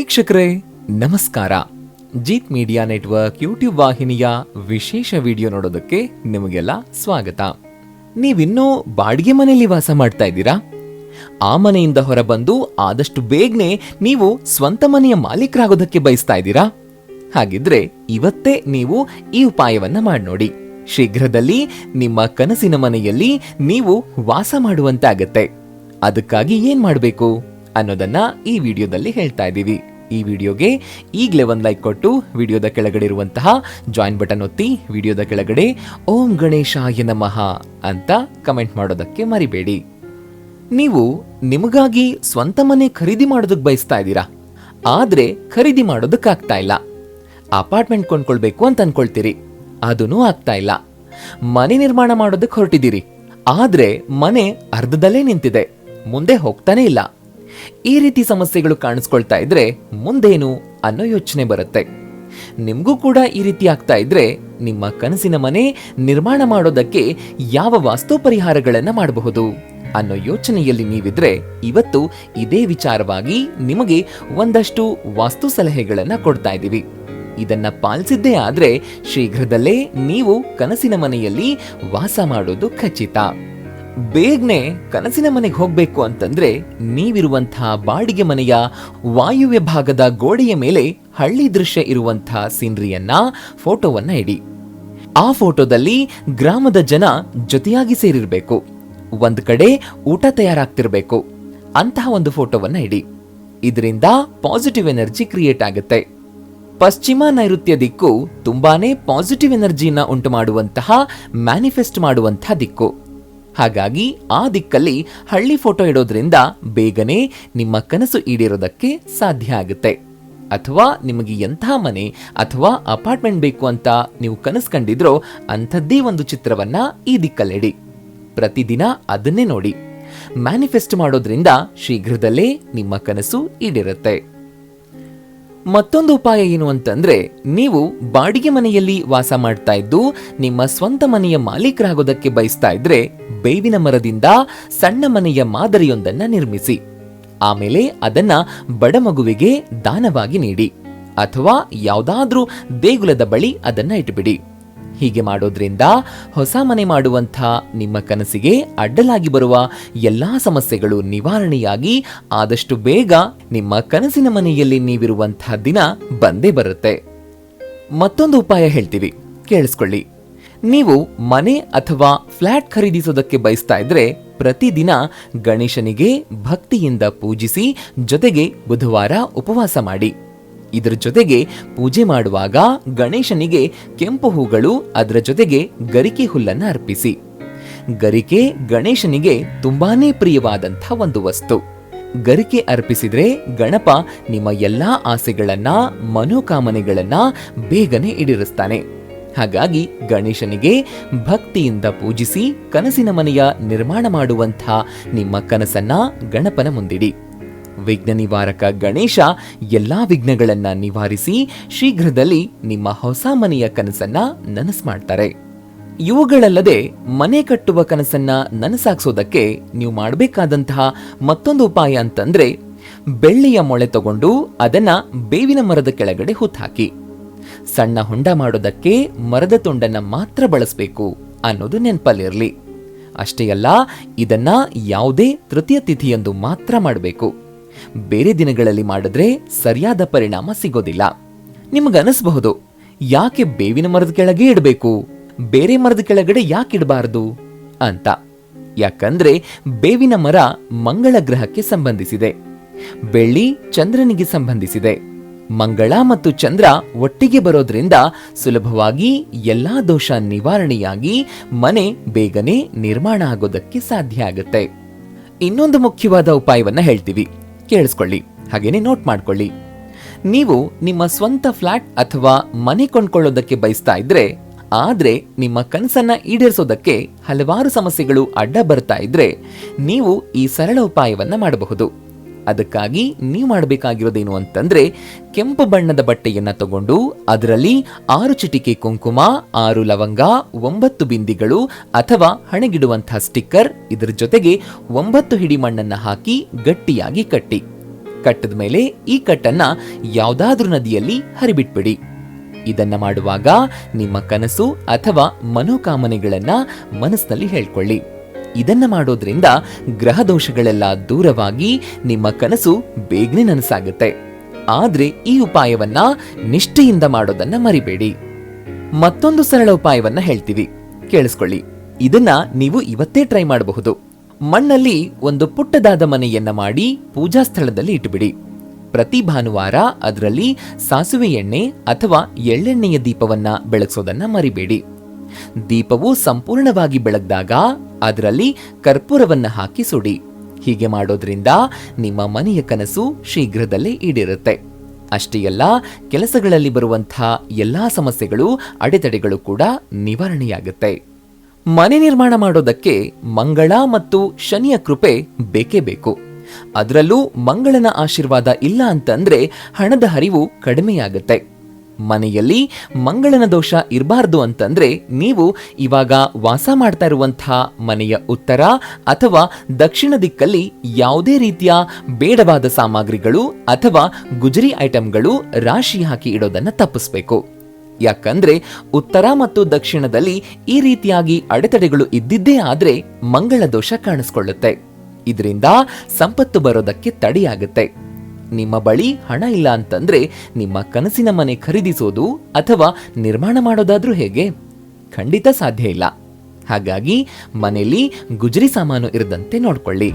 ವೀಕ್ಷಕರೇ, ನಮಸ್ಕಾರ. Jeet media network YouTube ವಾಹಿನಿಯ ವಿಶೇಷ ವಿಡಿಯೋ ನೋಡೋದಕ್ಕೆ ನಿಮಗೆಲ್ಲ ಸ್ವಾಗತ. ನೀವಿನ್ನೂ ಬಾಡಿಗೆ ಮನೆಯಲ್ಲಿ ವಾಸ ಮಾಡ್ತಾ ಇದ್ದೀರಾ? ಆ ಮನೆಯಿಂದ ಹೊರಬಂದು ಆದಷ್ಟು ಬೇಗನೆ ನೀವು ಸ್ವಂತ ಮನೆಯ ಮಾಲೀಕರಾಗೋದಕ್ಕೆ ಬಯಸ್ತಾ ಇದ್ದೀರಾ? ಹಾಗಿದ್ರೆ ಇವತ್ತೇ ನೀವು ಈ ಉಪಾಯವನ್ನ ಮಾಡಿ ನೋಡಿ ಶೀಘ್ರದಲ್ಲಿ ನಿಮ್ಮ ಕನಸಿನ ಮನೆಯಲ್ಲಿ ನೀವು ವಾಸ ಮಾಡುವಂತಾಗತ್ತೆ. ಅದಕ್ಕಾಗಿ ಏನ್ ಮಾಡಬೇಕು ಅನ್ನೋದನ್ನ ಈ ವಿಡಿಯೋದಲ್ಲಿ ಹೇಳ್ತಾ ಇದ್ದೀವಿ. ಈ ವಿಡಿಯೋಗೆ ಈಗಲೇ ಒಂದು ಲೈಕ್ ಕೊಟ್ಟು ವಿಡಿಯೋದ ಕೆಳಗಡೆ ಇರುವಂತಹ ಜಾಯಿನ್ ಬಟನ್ ಒತ್ತಿ ವಿಡಿಯೋದ ಕೆಳಗಡೆ ಓಂ ಗಣೇಶಾಯ ನಮಃ ಅಂತ ಕಮೆಂಟ್ ಮಾಡೋದಕ್ಕೆ ಮರಿಬೇಡಿ. ನೀವು ನಿಮಗಾಗಿ ಸ್ವಂತ ಮನೆ ಖರೀದಿ ಮಾಡೋದಕ್ಕೆ ಬಯಸ್ತಾ ಇದ್ದೀರಾ? ಆದರೆ ಖರೀದಿ ಮಾಡೋದಕ್ಕಾಗ್ತಾ ಇಲ್ಲ. ಅಪಾರ್ಟ್ಮೆಂಟ್ ಕೊಂಡ್ಕೊಳ್ಬೇಕು ಅಂತ ಅನ್ಕೊಳ್ತೀರಿ. ಅದೂ ಆಗ್ತಾ ಇಲ್ಲ. ಮನೆ ನಿರ್ಮಾಣ ಮಾಡೋದಕ್ಕೆ ಹೊರಟಿದ್ದೀರಿ. ಆದರೆ ಮನೆ ಅರ್ಧದಲ್ಲೇ ನಿಂತಿದೆ. ಮುಂದೆ ಹೋಗ್ತಾನೇ ಇಲ್ಲ. ಈ ರೀತಿ ಸಮಸ್ಯೆಗಳು ಕಾಣಿಸ್ಕೊಳ್ತಾ ಇದ್ರೆ ಮುಂದೇನು ಅನ್ನೋ ಯೋಚನೆ ಬರುತ್ತೆ. ನಿಮಗೂ ಕೂಡ ಈ ರೀತಿ ಆಗ್ತಾ ಇದ್ರೆ ನಿಮ್ಮ ಕನಸಿನ ಮನೆ ನಿರ್ಮಾಣ ಮಾಡೋದಕ್ಕೆ ಯಾವ ವಾಸ್ತು ಪರಿಹಾರಗಳನ್ನು ಮಾಡಬಹುದು ಅನ್ನೋ ಯೋಚನೆಯಲ್ಲಿ ನೀವಿದ್ರೆ ಇವತ್ತು ಇದೇ ವಿಚಾರವಾಗಿ ನಿಮಗೆ ಒಂದಷ್ಟು ವಾಸ್ತು ಸಲಹೆಗಳನ್ನು ಕೊಡ್ತಾ ಇದ್ದೀವಿ. ಇದನ್ನ ಪಾಲಿಸಿದ್ದೇ ಆದ್ರೆ ಶೀಘ್ರದಲ್ಲೇ ನೀವು ಕನಸಿನ ಮನೆಯಲ್ಲಿ ವಾಸ ಮಾಡೋದು ಖಚಿತ. ಬೇಗನೆ ಕನಸಿನ ಮನೆಗೆ ಹೋಗ್ಬೇಕು ಅಂತಂದ್ರೆ ನೀವಿರುವಂತಹ ಬಾಡಿಗೆ ಮನೆಯ ವಾಯುವ್ಯ ಭಾಗದ ಗೋಡೆಯ ಮೇಲೆ ಹಳ್ಳಿ ದೃಶ್ಯ ಇರುವಂತಹ ಸೀನ್ರಿಯನ್ನ ಫೋಟೋವನ್ನ ಇಡಿ. ಆ ಫೋಟೋದಲ್ಲಿ ಗ್ರಾಮದ ಜನ ಜೊತೆಯಾಗಿ ಸೇರಿರಬೇಕು. ಒಂದ್ ಕಡೆ ಊಟ ತಯಾರಾಗ್ತಿರ್ಬೇಕು. ಅಂತಹ ಒಂದು ಫೋಟೋವನ್ನ ಇಡಿ. ಇದರಿಂದ ಪಾಸಿಟಿವ್ ಎನರ್ಜಿ ಕ್ರಿಯೇಟ್ ಆಗುತ್ತೆ. ಪಶ್ಚಿಮ ನೈಋತ್ಯ ದಿಕ್ಕು ತುಂಬಾನೇ ಪಾಸಿಟಿವ್ ಎನರ್ಜಿನ ಉಂಟು ಮಾಡುವಂತಹ ಮ್ಯಾನಿಫೆಸ್ಟ್ ಮಾಡುವಂತಹ ದಿಕ್ಕು. ಹಾಗಾಗಿ ಆ ದಿಕ್ಕಲ್ಲಿ ಹಳ್ಳಿ ಫೋಟೋ ಇಡೋದ್ರಿಂದ ಬೇಗನೆ ನಿಮ್ಮ ಕನಸು ಈಡೇರೋದಕ್ಕೆ ಸಾಧ್ಯ ಆಗುತ್ತೆ. ಅಥವಾ ನಿಮಗೆ ಎಂಥ ಮನೆ ಅಥವಾ ಅಪಾರ್ಟ್ಮೆಂಟ್ ಬೇಕು ಅಂತ ನೀವು ಕನಸು ಕಂಡಿದ್ರೋ ಅಂಥದ್ದೇ ಒಂದು ಚಿತ್ರವನ್ನ ಈ ದಿಕ್ಕಲ್ಲಿಡಿ. ಪ್ರತಿದಿನ ಅದನ್ನೇ ನೋಡಿ. ಮ್ಯಾನಿಫೆಸ್ಟ್ ಮಾಡೋದ್ರಿಂದ ಶೀಘ್ರದಲ್ಲೇ ನಿಮ್ಮ ಕನಸು ಈಡೇರುತ್ತೆ. ಮತ್ತೊಂದು ಉಪಾಯ ಏನು ಅಂತಂದ್ರೆ, ನೀವು ಬಾಡಿಗೆ ಮನೆಯಲ್ಲಿ ವಾಸ ಮಾಡ್ತಾ ಇದ್ದು, ನಿಮ್ಮ ಸ್ವಂತ ಮನೆಯ ಮಾಲೀಕರಾಗೋದಕ್ಕೆ ಬಯಸ್ತಾ ಇದ್ರೆ, ಬೇವಿನ ಮರದಿಂದ ಸಣ್ಣ ಮನೆಯ ಮಾದರಿಯೊಂದನ್ನ ನಿರ್ಮಿಸಿ. ಆಮೇಲೆ ಅದನ್ನ ಬಡ ಮಗುವಿಗೆ ದಾನವಾಗಿ ನೀಡಿ. ಅಥವಾ ಯಾವುದಾದ್ರೂ ದೇಗುಲದ ಬಳಿ ಅದನ್ನ ಇಟ್ಬಿಡಿ. ಹೀಗೆ ಮಾಡೋದ್ರಿಂದ ಹೊಸ ಮನೆ ಮಾಡುವಂಥ ನಿಮ್ಮ ಕನಸಿಗೆ ಅಡ್ಡಲಾಗಿ ಬರುವ ಎಲ್ಲ ಸಮಸ್ಯೆಗಳು ನಿವಾರಣೆಯಾಗಿ ಆದಷ್ಟು ಬೇಗ ನಿಮ್ಮ ಕನಸಿನ ಮನೆಯಲ್ಲಿ ನೀವಿರುವಂತಹ ದಿನ ಬಂದೇ ಬರುತ್ತೆ. ಮತ್ತೊಂದು ಉಪಾಯ ಹೇಳ್ತೀವಿ. ಕೇಳಿಸ್ಕೊಳ್ಳಿ. ನೀವು ಮನೆ ಅಥವಾ ಫ್ಲಾಟ್ ಖರೀದಿಸೋದಕ್ಕೆ ಬಯಸ್ತಾ ಇದ್ರೆ ಪ್ರತಿದಿನ ಗಣೇಶನಿಗೆ ಭಕ್ತಿಯಿಂದ ಪೂಜಿಸಿ ಜೊತೆಗೆ ಬುಧವಾರ ಉಪವಾಸ ಮಾಡಿ. ಇದರ ಜೊತೆಗೆ ಪೂಜೆ ಮಾಡುವಾಗ ಗಣೇಶನಿಗೆ ಕೆಂಪು ಹೂಗಳು, ಅದರ ಜೊತೆಗೆ ಗರಿಕೆ ಹುಲ್ಲನ್ನು ಅರ್ಪಿಸಿ. ಗರಿಕೆ ಗಣೇಶನಿಗೆ ತುಂಬಾನೇ ಪ್ರಿಯವಾದಂಥ ಒಂದು ವಸ್ತು. ಗರಿಕೆ ಅರ್ಪಿಸಿದ್ರೆ ಗಣಪ ನಿಮ್ಮ ಎಲ್ಲಾ ಆಸೆಗಳನ್ನ, ಮನೋಕಾಮನೆಗಳನ್ನ ಬೇಗನೆ ಈಡೇರಿಸ್ತಾನೆ. ಹಾಗಾಗಿ ಗಣೇಶನಿಗೆ ಭಕ್ತಿಯಿಂದ ಪೂಜಿಸಿ ಕನಸಿನ ಮನೆಯ ನಿರ್ಮಾಣ ಮಾಡುವಂಥ ನಿಮ್ಮ ಕನಸನ್ನ ಗಣಪನ ಮುಂದಿಡಿ. ವಿಘ್ನ ನಿವಾರಕ ಗಣೇಶ ಎಲ್ಲ ವಿಘ್ನಗಳನ್ನ ನಿವಾರಿಸಿ ಶೀಘ್ರದಲ್ಲಿ ನಿಮ್ಮ ಹೊಸ ಮನೆಯ ಕನಸನ್ನ ನನಸು ಮಾಡ್ತಾರೆ. ಇವುಗಳಲ್ಲದೆ ಮನೆ ಕಟ್ಟುವ ಕನಸನ್ನ ನನಸಾಗಿಸೋದಕ್ಕೆ ನೀವು ಮಾಡಬೇಕಾದಂತಹ ಮತ್ತೊಂದು ಉಪಾಯ ಅಂತಂದ್ರೆ ಬೆಳ್ಳಿಯ ಮೊಳೆ ತಗೊಂಡು ಅದನ್ನ ಬೇವಿನ ಮರದ ಕೆಳಗಡೆ ಹುತ್ತಾಕಿ ಸಣ್ಣ ಹೊಂಡ ಮಾಡೋದಕ್ಕೆ ಮರದ ತುಂಡನ್ನ ಮಾತ್ರ ಬಳಸಬೇಕು ಅನ್ನೋದು ನೆನಪಲ್ಲಿರಲಿ. ಅಷ್ಟೇ ಅಲ್ಲ, ಇದನ್ನ ಯಾವುದೇ ತೃತೀಯ ತಿಥಿಯಂದು ಮಾತ್ರ ಮಾಡಬೇಕು. ಬೇರೆ ದಿನಗಳಲ್ಲಿ ಮಾಡಿದ್ರೆ ಸರಿಯಾದ ಪರಿಣಾಮ ಸಿಗೋದಿಲ್ಲ. ನಿಮಗನಿಸಬಹುದು, ಯಾಕೆ ಬೇವಿನ ಮರದ ಕೆಳಗೆ ಇಡಬೇಕು? ಬೇರೆ ಮರದ ಕೆಳಗಡೆ ಯಾಕೆ ಇಡಬಾರದು? ಅಂತ. ಯಾಕಂದ್ರೆ ಬೇವಿನ ಮರ ಮಂಗಳ ಗ್ರಹಕ್ಕೆ ಸಂಬಂಧಿಸಿದೆ. ಬೆಳ್ಳಿ ಚಂದ್ರನಿಗೆ ಸಂಬಂಧಿಸಿದೆ. ಮಂಗಳ ಮತ್ತು ಚಂದ್ರ ಒಟ್ಟಿಗೆ ಬರೋದ್ರಿಂದ ಸುಲಭವಾಗಿ ಎಲ್ಲಾ ದೋಷ ನಿವಾರಣೆಯಾಗಿ ಮನೆ ಬೇಗನೆ ನಿರ್ಮಾಣ ಆಗೋದಕ್ಕೆ ಸಾಧ್ಯ ಆಗುತ್ತೆ. ಇನ್ನೊಂದು ಮುಖ್ಯವಾದ ಉಪಾಯವನ್ನ ಹೇಳ್ತೀವಿ. ಕೇಳಿಸ್ಕೊಳ್ಳಿ, ಹಾಗೇನೆ ನೋಟ್ ಮಾಡ್ಕೊಳ್ಳಿ. ನೀವು ನಿಮ್ಮ ಸ್ವಂತ ಫ್ಲಾಟ್ ಅಥವಾ ಮನೆ ಕೊಂಡ್ಕೊಳ್ಳೋದಕ್ಕೆ ಬಯಸ್ತಾ ಇದ್ರೆ, ಆದರೆ ನಿಮ್ಮ ಕನಸನ್ನ ಈಡೇರಿಸೋದಕ್ಕೆ ಹಲವಾರು ಸಮಸ್ಯೆಗಳು ಅಡ್ಡ ಬರ್ತಾ ಇದ್ರೆ, ನೀವು ಈ ಸರಳ ಉಪಾಯವನ್ನ ಮಾಡಬಹುದು. ಅದಕ್ಕಾಗಿ ನೀವು ಮಾಡಬೇಕಾಗಿರೋದೇನು ಅಂತಂದ್ರೆ ಕೆಂಪು ಬಣ್ಣದ ಬಟ್ಟೆಯನ್ನು ತಗೊಂಡು ಅದರಲ್ಲಿ ಆರು ಚಿಟಿಕೆ ಕುಂಕುಮ, ಆರು ಲವಂಗ, ಒಂಬತ್ತು ಬಿಂದಿಗಳು ಅಥವಾ ಹಣೆಗಿಡುವಂತಹ ಸ್ಟಿಕ್ಕರ್, ಇದರ ಜೊತೆಗೆ ಒಂಬತ್ತು ಹಿಡಿ ಮಣ್ಣನ್ನ ಹಾಕಿ ಗಟ್ಟಿಯಾಗಿ ಕಟ್ಟಿ. ಕಟ್ಟದ ಮೇಲೆ ಈ ಕಟ್ಟನ್ನ ಯಾವುದಾದ್ರೂ ನದಿಯಲ್ಲಿ ಹರಿಬಿಟ್ಬಿಡಿ. ಇದನ್ನ ಮಾಡುವಾಗ ನಿಮ್ಮ ಕನಸು ಅಥವಾ ಮನೋಕಾಮನೆಗಳನ್ನ ಮನಸ್ಸಿನಲ್ಲಿ ಹೇಳ್ಕೊಳ್ಳಿ. ಇದನ್ನ ಮಾಡೋದ್ರಿಂದ ಗ್ರಹ ದೋಷಗಳೆಲ್ಲ ದೂರವಾಗಿ ನಿಮ್ಮ ಕನಸು ಬೇಗನೆ ನನಸಾಗುತ್ತೆ. ಆದ್ರೆ ಈ ಉಪಾಯವನ್ನ ನಿಷ್ಠೆಯಿಂದ ಮಾಡೋದನ್ನ ಮರಿಬೇಡಿ. ಮತ್ತೊಂದು ಸರಳ ಉಪಾಯವನ್ನ ಹೇಳ್ತೀವಿ. ಕೇಳಿಸ್ಕೊಳ್ಳಿ. ಇದನ್ನ ನೀವು ಇವತ್ತೇ ಟ್ರೈ ಮಾಡಬಹುದು. ಮಣ್ಣಲ್ಲಿ ಒಂದು ಪುಟ್ಟದಾದ ಮನೆಯನ್ನ ಮಾಡಿ ಪೂಜಾ ಸ್ಥಳದಲ್ಲಿ ಇಟ್ಟುಬಿಡಿ ಪ್ರತಿ ಭಾನುವಾರ ಅದರಲ್ಲಿ ಸಾಸುವೆ ಎಣ್ಣೆ ಅಥವಾ ಎಳ್ಳೆಣ್ಣೆಯ ದೀಪವನ್ನ ಬೆಳಗಿಸೋದನ್ನ ಮರಿಬೇಡಿ. ದೀಪವು ಸಂಪೂರ್ಣವಾಗಿ ಬೆಳಗ್ದಾಗ ಅದರಲ್ಲಿ ಕರ್ಪೂರವನ್ನ ಹಾಕಿ ಸುಡಿ. ಹೀಗೆ ಮಾಡೋದ್ರಿಂದ ನಿಮ್ಮ ಮನೆಯ ಕನಸು ಶೀಘ್ರದಲ್ಲೇ ಈಡಿರುತ್ತೆ. ಅಷ್ಟೇ ಅಲ್ಲ, ಕೆಲಸಗಳಲ್ಲಿ ಬರುವಂತಹ ಎಲ್ಲಾ ಸಮಸ್ಯೆಗಳು, ಅಡೆತಡೆಗಳು ಕೂಡ ನಿವಾರಣೆಯಾಗುತ್ತೆ. ಮನೆ ನಿರ್ಮಾಣ ಮಾಡೋದಕ್ಕೆ ಮಂಗಳ ಮತ್ತು ಶನಿಯ ಕೃಪೆ ಬೇಕೇ ಬೇಕು. ಅದರಲ್ಲೂ ಮಂಗಳನ ಆಶೀರ್ವಾದ ಇಲ್ಲ ಅಂತಂದ್ರೆ ಹಣದ ಹರಿವು ಕಡಿಮೆಯಾಗುತ್ತೆ. ಮನೆಯಲ್ಲಿ ಮಂಗಳನ ದೋಷ ಇರಬಾರ್ದು ಅಂತಂದ್ರೆ ನೀವು ಇವಾಗ ವಾಸ ಮಾಡ್ತಾ ಇರುವಂತಹ ಮನೆಯ ಉತ್ತರ ಅಥವಾ ದಕ್ಷಿಣ ದಿಕ್ಕಲ್ಲಿ ಯಾವುದೇ ರೀತಿಯ ಬೇಡವಾದ ಸಾಮಗ್ರಿಗಳು ಅಥವಾ ಗುಜರಿ ಐಟಂಗಳು ರಾಶಿ ಹಾಕಿ ಇಡೋದನ್ನ ತಪ್ಪಿಸ್ಬೇಕು. ಯಾಕಂದ್ರೆ ಉತ್ತರ ಮತ್ತು ದಕ್ಷಿಣದಲ್ಲಿ ಈ ರೀತಿಯಾಗಿ ಅಡೆತಡೆಗಳು ಇದ್ದಿದ್ದೇ ಆದ್ರೆ ಮಂಗಳ ದೋಷ ಕಾಣಿಸ್ಕೊಳ್ಳುತ್ತೆ. ಇದರಿಂದ ಸಂಪತ್ತು ಬರೋದಕ್ಕೆ ತಡೆಯಾಗುತ್ತೆ. ನಿಮ್ಮ ಬಳಿ ಹಣ ಇಲ್ಲ ಅಂತಂದ್ರೆ ನಿಮ್ಮ ಕನಸಿನ ಮನೆ ಖರೀದಿಸೋದು ಅಥವಾ ನಿರ್ಮಾಣ ಮಾಡೋದಾದ್ರೂ ಹೇಗೆ? ಖಂಡಿತ ಸಾಧ್ಯ ಇಲ್ಲ. ಹಾಗಾಗಿ ಮನೆಯಲ್ಲಿ ಗುಜರಿ ಸಾಮಾನು ಇರದಂತೆ ನೋಡ್ಕೊಳ್ಳಿ.